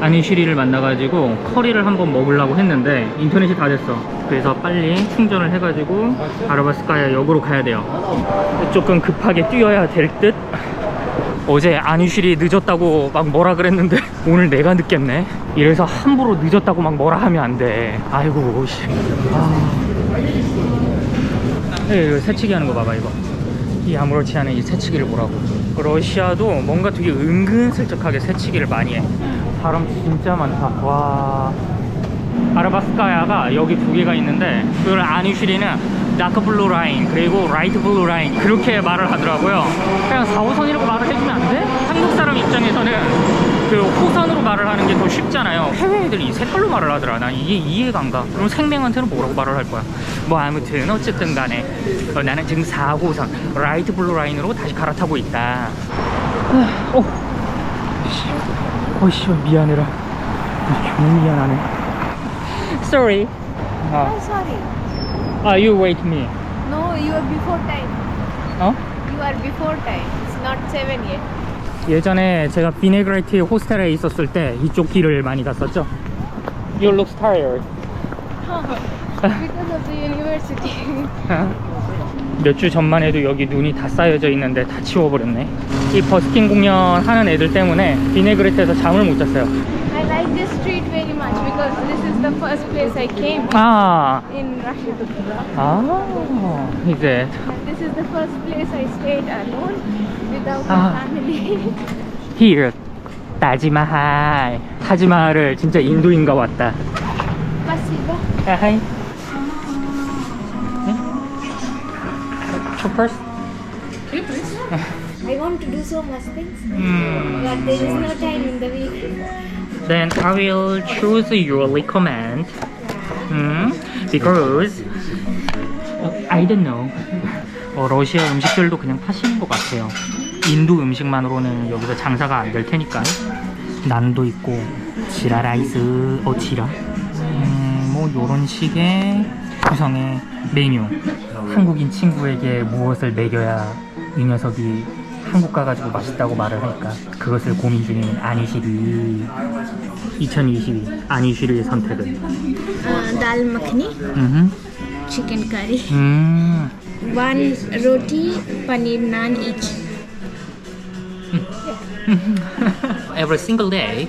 아니시리를 만나가지고 커리를 한번 먹으려고 했는데 인터넷이 다 됐어. 그래서 빨리 충전을 해가지고 아라바스카야 역으로 가야 돼요. 조금 급하게 뛰어야 될 듯. 어제 안유실이 늦었다고 막 뭐라 그랬는데 오늘 내가 늦겠네. 이래서 함부로 늦었다고 막 뭐라 하면 안 돼. 아이고 씨. 아. 예, 이거 새치기 하는 거 봐봐 이거. 이 아무렇지 않은 이 새치기를 보라고. 러시아도 뭔가 되게 은근슬쩍하게 새치기를 많이 해 사람 진짜 많다. 와. 아르바스카야가 여기 두 개가 있는데 그걸 아니슈리는 다크 블루 라인 그리고 라이트 블루 라인 그렇게 말을 하더라고요. 그냥 4호선이라고 말을 해주면 안 돼? 한국 사람 입장에서는 그 호선으로 말을 하는 게 더 쉽잖아요. 해외 애들이 이 색깔로 말을 하더라. 난 이게 이해가 안가? 그럼 생명한테는 뭐라고 말을 할 거야? 뭐 아무튼 어쨌든 간에 어, 나는 지금 4호선 라이트 블루 라인으로 다시 갈아타고 있다. 어, 어씨 미안해라 너무 미안하네 sorry 아, Oh, sorry. 아 you wait me No, you are before time. 어? You are before time. It's not seven yet. 예전에 제가 비네그레이티 호스텔에 있었을 때 이쪽 길을 많이 갔었죠 You look tired because of the university. 몇 주 전만 해도 여기 눈이 다 쌓여져 있는데 다 치워버렸네 이 버스킹 공연 하는 애들 때문에 비네그레트에서 잠을 못 잤어요 I like this street very much because this is the first place I came 아, in Russia. 아, 이제 this is the first place I stayed alone without Ah. my family. here 타지마할 타지마할을 진짜 인도인가 왔다 Spasibo. 하이 초퍼스 I want to do so much things, 음. but there is no time in the week. Then I will choose your recommend. Hmm? Because uh, I don't know. 어, 러시아 음식들도 그냥 파시는 것 같아요. 인도 음식만으로는 여기서 장사가 안 될 테니까. 난도 있고 지라 라이스, 어 지라. 음, 뭐 요런 식의 구성의 메뉴. 한국인 친구에게 무엇을 먹여야 이 녀석이 한국 가가지고 맛있다고 말을 할까? 그것을 고민 중인 아니시리 2022 아니시리의 선택은 Uh, dal makhani, 음, chicken curry, 음, one roti, paneer naan each. every single day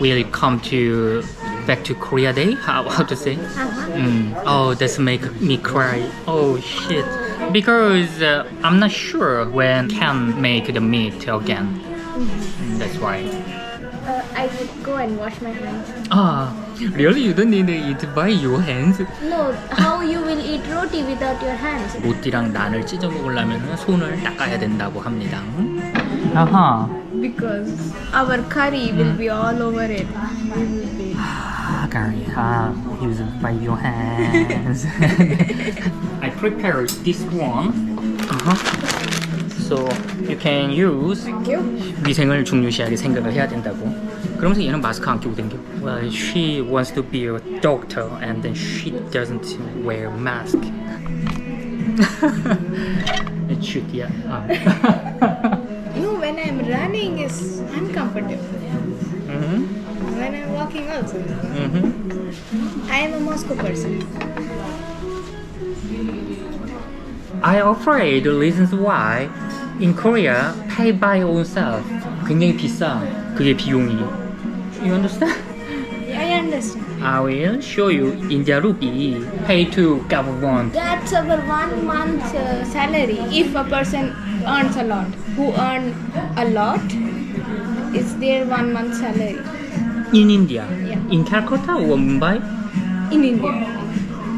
we'll come to back to Korea Day. How, how to say? Uh-huh. Mm. Oh, that's make me cry. Oh shit. Because uh, I'm not sure when can make the meat again. Mm, That's why. Uh, I would go and wash my hands. Ah, really? You don't need to eat by your hands? No, how you will eat roti without your hands? 모띠랑 난을 찢어 먹으려면 손을 닦아야 된다고 합니다. 아하. Because our curry will be all over it. We will be. Ah, curry. Ah, use it by your hands. I prepared this one. Uh-huh. So you can use Thank you. 위생을 중요시하게 생각을 해야 된다고. 그러면서 얘는 마스크 안 끼고 댕겨. Well, she wants to be a doctor and then she doesn't wear mask. It's cute, yeah. Um. No, when I'm running is uncomfortable. Mhm, When I'm walking also. mhm. I am a Moscow person. I afraid the reasons why in Korea pay by oneself 굉장히 비싸 그게 비용이 You understand? I understand. I will show you India rupee pay to government That's our one month uh, salary if a person earns a lot. Who earn a lot is their one month salary in India? Yeah. In Calcutta or Mumbai? In India.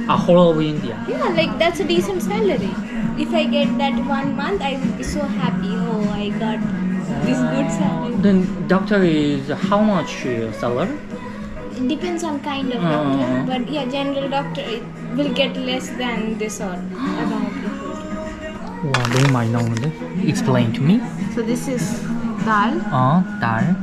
A whole of India. Yeah, like that's a decent salary. If I get that one month, I would be so happy. Oh, I got this good salary. Then doctor is how much uh, salary? It depends on kind of uh-huh. doctor, Uh. but yeah, general doctor it will get less than this or about. Well, they might know. Explain to me. So this is dal, Uh, dal,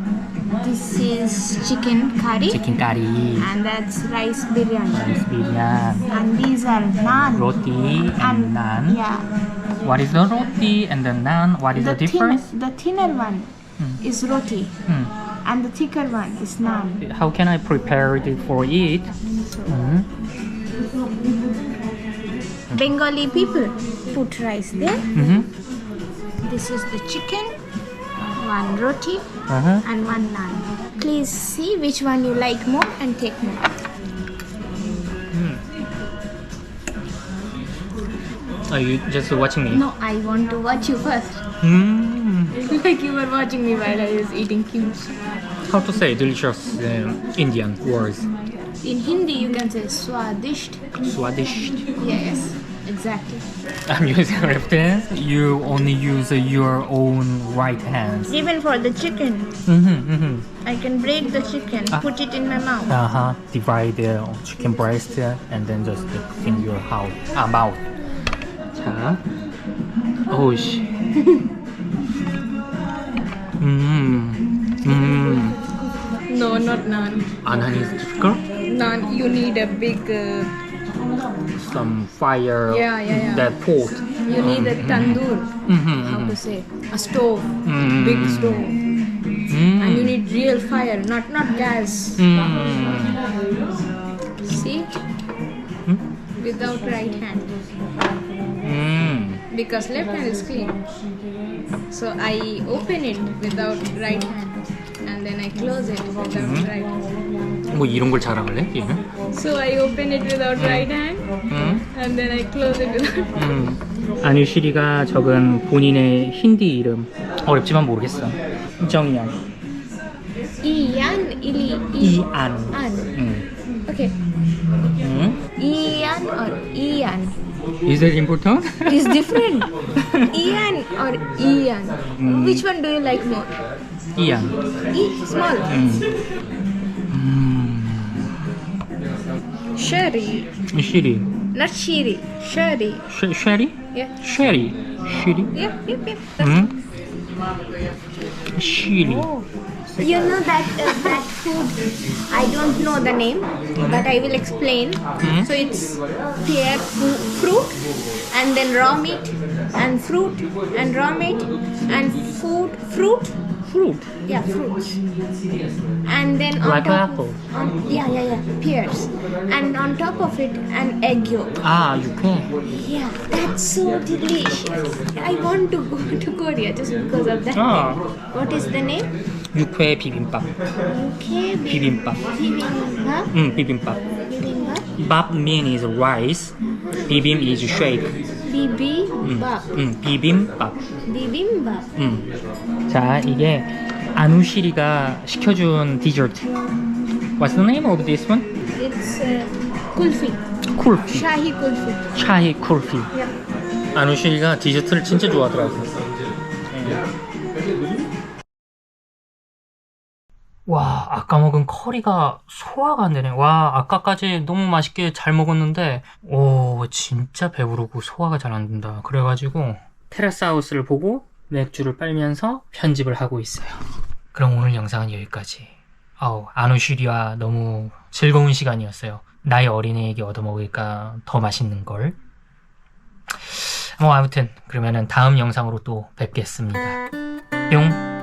this is chicken curry. Chicken curry. And that's rice biryani. Rice biryani. And these are naan. Roti and, and naan. Yeah. What is the roti and the naan? What is the, the difference? Thin, the thinner one mm. is roti. Mm. And the thicker one is naan. How can I prepare it for it? Mm. Bengali people put rice there. -hmm. This is the chicken, one roti, uh-huh. and one naan. Please see which one you like more and take more. Are you just watching me? No, I want to watch you first. Mm. like you were watching me while I was eating kimchi. How to say delicious uh, Indian words? In Hindi, you can say swadisht. Swadish. Yes, exactly. I'm using left hand. You only use your own right hand. Even for the chicken, Mm-hmm, mm-hmm. I can break the chicken, Ah. put it in my mouth. Uh-huh. Divide the chicken breast and then just in your house, ah, mouth. 자, 오우씨. 음, 음. No, not naan. 안 is difficult. Naan, you need a big. Uh, some fire. Yeah, yeah, yeah. That pot. you need a tandoor. Mm-hmm, How to say? A stove, Mm. big stove, mm. and you need real fire, not not gas. Mm. See, Hmm? without right hand, Mm. because left hand is clean. So I open it without right hand, and then I close it without Mhm. right hand. 뭐 이런 걸 자랑할래? 얘는? So I open it without right hand, 음. and then I close it without. 음. 안유시리가 적은 본인의 힌디 이름 어렵지만 모르겠어. 정이안. Ian, ili, 이안. An. 음. Okay. 음. Ian or Ian Is that important? is different. Ian or Ian. Mm. Which one do you like more? 이안. E small. 음. 음. Sherry. Shiri. Not Shiri. Sherry. Sh- Sherry? Yeah. Sherry. Shiri. Yeah, yep, yep. That's mm. Shiri. Oh. You know that uh, that food, I don't know the name, but I will explain. Mm. So it's pear fruit, and then raw meat, and fruit, and raw meat, and food fruit, fruit. Yeah, fruits. And then on Like top apple. on, yeah, yeah, yeah, pears. And on top of it, an egg yolk. 아, 육회. Yeah, that's so delicious. I want to go to Korea just because of that. Ah. What is the name? 육회 비빔밥. Okay, 비빔밥. bibimbap. 음, 비빔밥. Bibimbap. 밥 mean is rice. 비빔 is shake. 음, Bibimbap. 음, 비빔밥. Bibimbap. 음. 자, 이게 아누시리가 시켜준 디저트. What's the name of this one? It's uh, kulfi. Shahi kulfi. 샤히. Yeah. 아누시리가 디저트를 진짜 좋아하더라고. 와, 아까 먹은 커리가 소화가 안 되네. 와, 아까까지 너무 맛있게 잘 먹었는데, 오, 진짜 배부르고 소화가 잘 안 된다. 그래가지고, 테라스 하우스를 보고 맥주를 빨면서 편집을 하고 있어요. 그럼 오늘 영상은 여기까지. 아우, 아누시리와 너무 즐거운 시간이었어요. 나의 어린애에게 얻어먹으니까 더 맛있는 걸. 뭐 아무튼 그러면은 다음 영상으로 또 뵙겠습니다. 뿅.